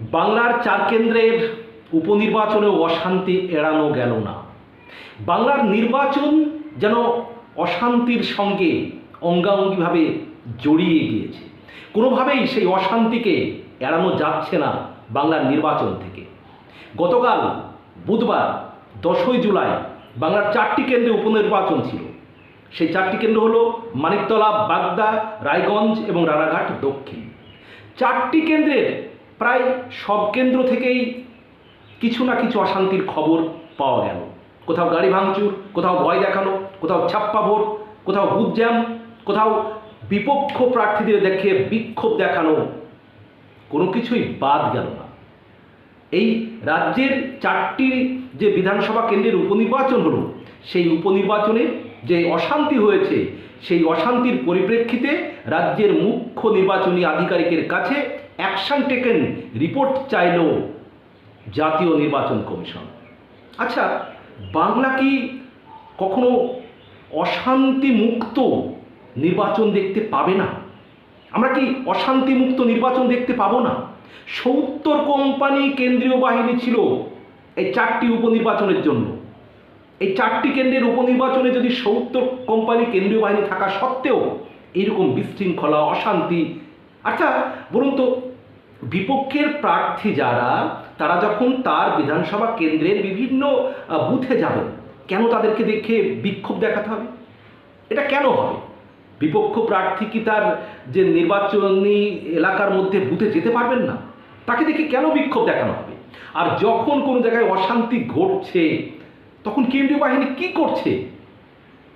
বাংলার চার কেন্দ্রের উপনির্বাচনেও অশান্তি এড়ানো গেল না। বাংলার নির্বাচন যেন অশান্তির সঙ্গে অঙ্গাঙ্গিভাবে জড়িয়ে গিয়েছে। কোনোভাবেই সেই অশান্তিকে এড়ানো যাচ্ছে না বাংলার নির্বাচন থেকে। গতকাল বুধবার দশই জুলাই বাংলার চারটি কেন্দ্রে উপনির্বাচন ছিল। সেই চারটি কেন্দ্র হলো মানিকতলা, বাগদা, রায়গঞ্জ এবং রানাঘাট দক্ষিণ। চারটি কেন্দ্রের প্রায় সব কেন্দ্র থেকেই কিছু না কিছু অশান্তির খবর পাওয়া গেল। কোথাও গাড়ি ভাঙচুর, কোথাও ভয় দেখানো, কোথাও ছাপ্পা ভোট, কোথাও বুথ জ্যাম, কোথাও বিপক্ষ প্রার্থীদের দেখে বিক্ষোভ দেখানো, কোনো কিছুই বাদ গেল না। এই রাজ্যের চারটি যে বিধানসভা কেন্দ্রের উপনির্বাচন হলো, সেই উপনির্বাচনে যে অশান্তি হয়েছে, সেই অশান্তির পরিপ্রেক্ষিতে রাজ্যের মুখ্য নির্বাচনী আধিকারিকের কাছে অ্যাকশন টেকেন, রিপোর্ট চাইল জাতীয় নির্বাচন কমিশন। আচ্ছা বাংলা কি কখনো অশান্তি মুক্ত নির্বাচন দেখতে পাবে না? আমরা কি অশান্তি মুক্ত নির্বাচন দেখতে পাবো না? সত্তর কোম্পানি কেন্দ্রীয় বাহিনী ছিল এই চারটি উপনির্বাচনের জন্য। এই চারটি কেন্দ্রের উপনির্বাচনে যদি সত্তর কোম্পানি কেন্দ্রীয় বাহিনী থাকা সত্ত্বেও এইরকম বিশৃঙ্খলা, অশান্তি আচ্ছা বলুন তো বিপক্ষের প্রার্থী যারা, তারা যখন তার বিধানসভা কেন্দ্রের বিভিন্ন বুথে যাবেন, কেন তাদেরকে দেখে বিক্ষোভ দেখাতে হবে? এটা কেন হবে? বিপক্ষ প্রার্থী কি তার যে নির্বাচনী এলাকার মধ্যে বুথে যেতে পারবেন না? তাকে দেখে কেন বিক্ষোভ দেখানো হবে? আর যখন কোনো জায়গায় অশান্তি ঘটছে, তখন কেন্দ্রীয় বাহিনী কি করছে?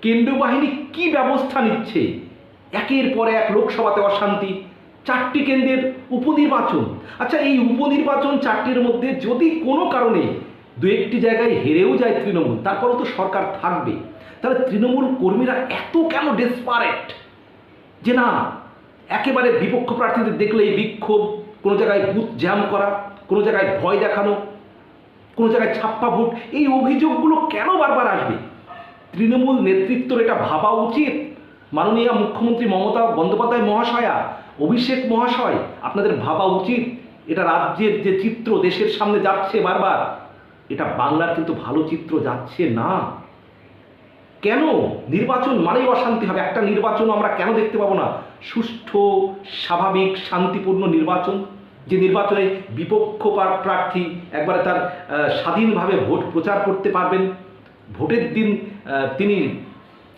কেন্দ্রীয় বাহিনী কি ব্যবস্থা নিচ্ছে? একের পর এক লোকসভাতে অশান্তি, চারটি কেন্দ্রের উপনির্বাচন। আচ্ছা এই উপনির্বাচন চারটির মধ্যে যদি কোনো কারণে দু একটি জায়গায় হেরেও যায় তৃণমূল, তারপরেও তো সরকার থাকবে। তাহলে তৃণমূল কর্মীরা এত কেন ডেসপারেট যে না, একেবারে বিপক্ষ প্রার্থীদের দেখলেই বিক্ষোভ, কোনো জায়গায় বুথ জ্যাম করা, কোনো জায়গায় ভয় দেখানো, কোনো জায়গায় ছাপ্পা ভোট, এই অভিযোগগুলো কেন বারবার আসবে? তৃণমূল নেতৃত্বর এটা ভাবা উচিত। মাননীয় মুখ্যমন্ত্রী মমতা বন্দ্যোপাধ্যায় মহাশয়া অভিষেক মহাশয়, আপনাদের ভাবা উচিত। এটা রাজ্যের যে চিত্র দেশের সামনে যাচ্ছে বারবার, এটা বাংলার কিন্তু ভালো চিত্র যাচ্ছে না। কেন? নির্বাচন মানেই অশান্তি হবে। একটা নির্বাচন আমরা কেন দেখতে পাবো না? সুষ্ঠু, স্বাভাবিক, শান্তিপূর্ণ নির্বাচন। যে নির্বাচনে বিপক্ষ প্রার্থী একবারে তার স্বাধীনভাবে ভোট প্রচার করতে পারবেন। ভোটের দিন তিনি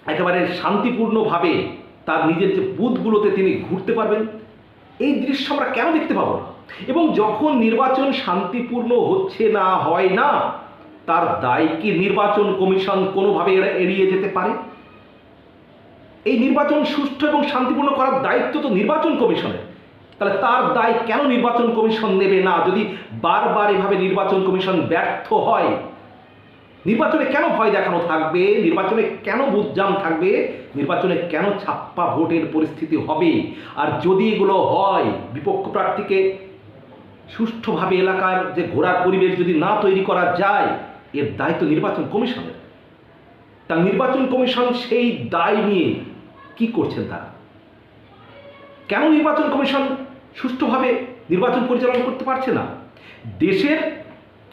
একেবারে শান্তিপূর্ণভাবে তার নিজের যে বুথগুলোতে তিনি ঘুরতে পারবেন, এই দৃশ্য আমরা কেন দেখতে পাবো? এবং যখন নির্বাচন শান্তিপূর্ণ হচ্ছে না, হয় না, তার দায় কি নির্বাচন কমিশন কোনোভাবে এড়া- এড়িয়ে যেতে পারে? এই নির্বাচন সুষ্ঠু এবং শান্তিপূর্ণ করার দায়িত্ব তো নির্বাচন কমিশনের। তাহলে তার দায় কেন নির্বাচন কমিশন নেবে না? যদি বারবার এভাবে নির্বাচন কমিশন ব্যর্থ হয় নির্বাচনে কেন ভয় দেখানো থাকবে? নির্বাচনে কেন বুঝজাম থাকবে? নির্বাচনে কেন ছাপ্পা ভোটের পরিস্থিতি হবে? আর যদি এগুলো হয়, বিপক্ষ প্রার্থীকে সুষ্ঠুভাবে এলাকার যে ঘোরার পরিবেশ যদি না তৈরি করা যায়, এর দায়িত্ব নির্বাচন কমিশনের। তা নির্বাচন কমিশন সেই দায় নিয়ে কি করছেন তারা? কেন নির্বাচন কমিশন সুষ্ঠুভাবে নির্বাচন পরিচালনা করতে পারছে না? দেশের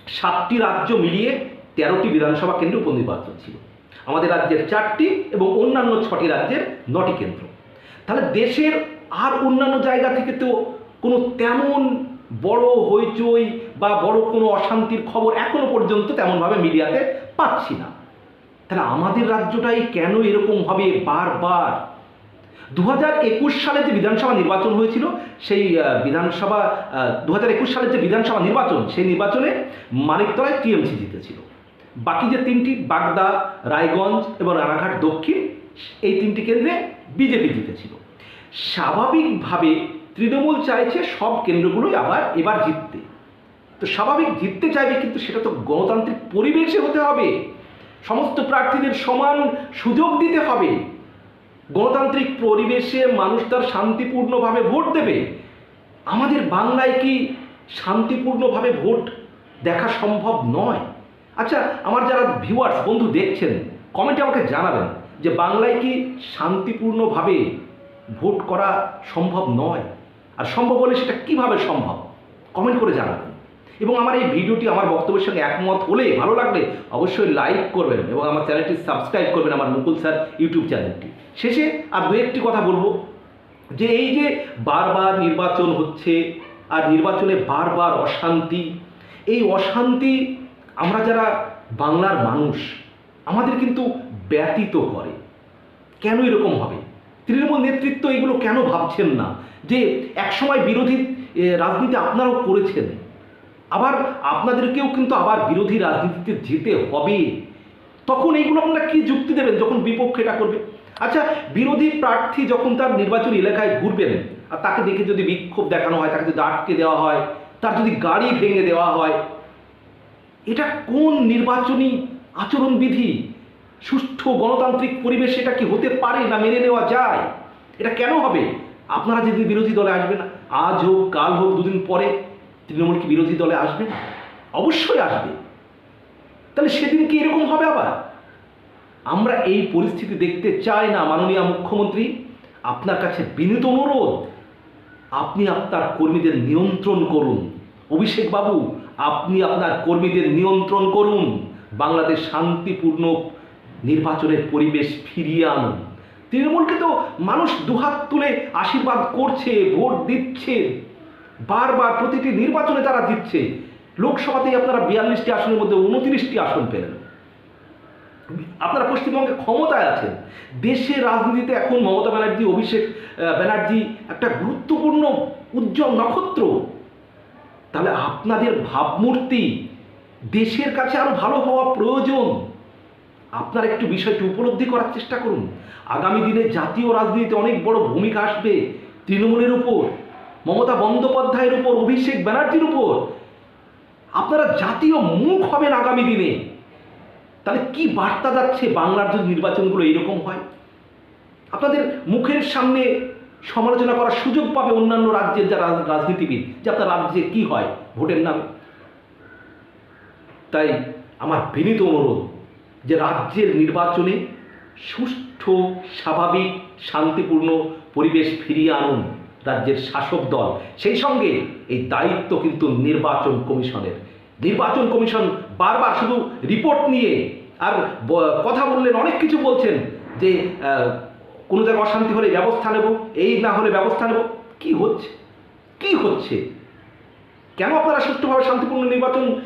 সাতটি রাজ্য মিলিয়ে তেরোটি বিধানসভা কেন্দ্রে উপনির্বাচন ছিল। আমাদের রাজ্যের চারটি এবং অন্যান্য ছটি রাজ্যের নটি কেন্দ্র। তাহলে দেশের আর অন্যান্য জায়গা থেকে তো কোনো তেমন বড় হইচই বা বড় কোনো অশান্তির খবর এখনও পর্যন্ত তেমনভাবে মিডিয়াতে পাচ্ছি না। তাহলে আমাদের রাজ্যটাই কেন এরকম হবে বারবার? দু হাজার একুশ সালে যে বিধানসভা নির্বাচন হয়েছিল, সেই বিধানসভা দু হাজার একুশ সালের যে বিধানসভা নির্বাচন, সেই নির্বাচনে মানিকতলায় টিএমসি জিতেছিল। বাকি যে তিনটি, বাগদা, রায়গঞ্জ এবং রানাঘাট দক্ষিণ, এই তিনটি কেন্দ্রে বিজেপি জিতেছিল। স্বাভাবিকভাবে তৃণমূল চাইছে সব কেন্দ্রগুলোই আবার এবার জিততে। তো স্বাভাবিক জিততে চাইবে কিন্তু সেটা তো গণতান্ত্রিক পরিবেশে হতে হবে। সমস্ত প্রার্থীদের সমান সুযোগ দিতে হবে। গণতান্ত্রিক পরিবেশে মানুষ তার শান্তিপূর্ণভাবে ভোট দেবে। আমাদের বাংলায় কি শান্তিপূর্ণভাবে ভোট দেখা সম্ভব নয়? আচ্ছা আমার যারা ভিউয়ার্স বন্ধু দেখছেন কমেন্টে আমাকে জানাবেন যে বাংলায় কি শান্তিপূর্ণভাবে ভোট করা সম্ভব নয়? আর সম্ভব হলে সেটা কীভাবে সম্ভব? কমেন্ট করে জানাবেন। এবং আমার এই ভিডিওটি আমার বক্তব্যের সঙ্গে একমত হলে, ভালো লাগলে অবশ্যই লাইক করবেন এবং আমার চ্যানেলটি সাবস্ক্রাইব করবেন আমার মুকুল স্যার ইউটিউব চ্যানেলটি। শেষে আর দু একটি কথা বলব, যে এই যে বারবার নির্বাচন হচ্ছে আর নির্বাচনে বারবার অশান্তি, এই অশান্তি আমরা যারা বাংলার মানুষ, আমাদের কিন্তু ব্যতীত করে। কেন এরকম হবে? তৃণমূল নেতৃত্ব এগুলো কেন ভাবছেন না? যে একসময় বিরোধী রাজনীতি আপনারাও করেছেন। আবার আপনাদেরকেও কিন্তু আবার বিরোধী রাজনীতিতে যেতে হবে। তখন এইগুলো আপনারা কি যুক্তি দেবেন যখন বিপক্ষে এটা করবে? আচ্ছা বিরোধী প্রার্থী যখন তার নির্বাচনী এলাকায় ঘুরবেন, আর তাকে দেখে যদি বিক্ষোভ দেখানো হয়, তাকে যদি আটকে দেওয়া হয়, তার যদি গাড়ি ভেঙে দেওয়া হয় এটা কোন নির্বাচনী আচরণবিধি? সুষ্ঠু গণতান্ত্রিক পরিবেশ এটা কি হতে পারে না মেনে নেওয়া যায়? এটা কেন হবে? আপনারা যদি বিরোধী দলে আসবেন, আজ হোক, কাল হোক, দুদিন পরে তৃণমূল কি বিরোধী দলে আসবে? অবশ্যই আসবে। তাহলে সেদিন কি এরকম হবে আবার? আমরা এই পরিস্থিতি দেখতে চাই না, মাননীয় মুখ্যমন্ত্রী। আপনার কাছে বিনীত অনুরোধ, আপনি আপনার কর্মীদের নিয়ন্ত্রণ করুন। অভিষেক বাবু আপনি আপনার কর্মীদের নিয়ন্ত্রণ করুন, বাংলাদেশ শান্তিপূর্ণ নির্বাচনের পরিবেশ ফিরিয়ে আনুন। তৃণমূলকে তো মানুষ দুহাত তুলে আশীর্বাদ করছে, ভোট দিচ্ছে, বারবার প্রতিটি নির্বাচনে তারা দিচ্ছে লোকসভাতেই আপনারা বিয়াল্লিশটি আসনের মধ্যে উনত্রিশটি আসন পেলেন। আপনারা পশ্চিমবঙ্গে ক্ষমতায় আছেন। দেশের রাজনীতিতে এখন মমতা ব্যানার্জি, অভিষেক ব্যানার্জি একটা গুরুত্বপূর্ণ উজ্জ্বল নক্ষত্র। তাহলে আপনাদের ভাবমূর্তি দেশের কাছে আরও ভালো হওয়া প্রয়োজন। আপনারা একটু বিষয়টি উপলব্ধি করার চেষ্টা করুন। আগামী দিনে জাতীয় রাজনীতিতে অনেক বড় ভূমিকা আসবে তৃণমূলের উপর, মমতা বন্দ্যোপাধ্যায়ের উপর, অভিষেক ব্যানার্জির উপর। আপনারা জাতীয় মুখ হবেন আগামী দিনে। তাহলে কি বার্তা যাচ্ছে বাংলার যদি নির্বাচনগুলো এরকম হয়? আপনাদের মুখের সামনে সমালোচনা করার সুযোগ পাবে অন্যান্য রাজ্যের যারা রাজ- রাজনীতিবিদ, যে আপনার রাজ্যে কি হয়, ভোটের নামে। তাই আমার বিনীত অনুরোধ যে রাজ্যের নির্বাচনে সুষ্ঠু, স্বাভাবিক, শান্তিপূর্ণ পরিবেশ ফিরিয়ে আনুন রাজ্যের শাসক দল। সেই সঙ্গে এই দায়িত্ব কিন্তু নির্বাচন কমিশনের। নির্বাচন কমিশন বারবার শুধু রিপোর্ট নিয়ে আর কথা বললেন, অনেক কিছু বলছেন যে কোনো জায়গায় অশান্তি হলে ব্যবস্থা নেব, এই না হলে ব্যবস্থা নেব, কি হচ্ছে? কি হচ্ছে? কেন আপনারা সুষ্ঠুভাবে শান্তিপূর্ণ নির্বাচন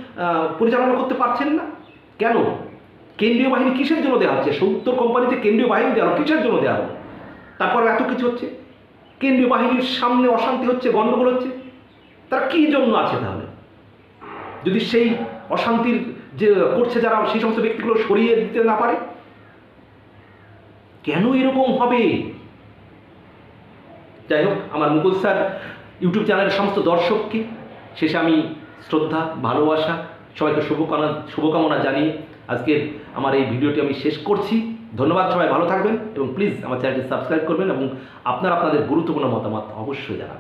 পরিচালনা করতে পারছেন না? কেন? কেন্দ্রীয় বাহিনী কিসের জন্য দেওয়া হচ্ছে? সত্তর কোম্পানিতে কেন্দ্রীয় বাহিনী দেওয়া কিসের জন্য দেওয়া হলো? তারপর এত কিছু হচ্ছে? কেন্দ্রীয় বাহিনীর সামনে অশান্তি হচ্ছে, গণ্ডগোল হচ্ছে? তারা কী জন্য আছে তাহলে? যদি সেই অশান্তির যে করছে যারা, সেই সমস্ত ব্যক্তিগুলো সরিয়ে দিতে না পারে? কেন এরকম হবে? যাই হোক আমার মুকুল স্যার ইউটিউব চ্যানেলের সমস্ত দর্শককে শেষে আমি শ্রদ্ধা, ভালোবাসা, সবাইকে শুভকামনা শুভকামনা জানিয়ে আজকের আমার এই ভিডিওটি আমি শেষ করছি। ধন্যবাদ, সবাই ভালো থাকবেন এবং প্লিজ আমার চ্যানেলটি সাবস্ক্রাইব করবেন এবং আপনার আপনাদের গুরুত্বপূর্ণ মতামত অবশ্যই জানাবেন।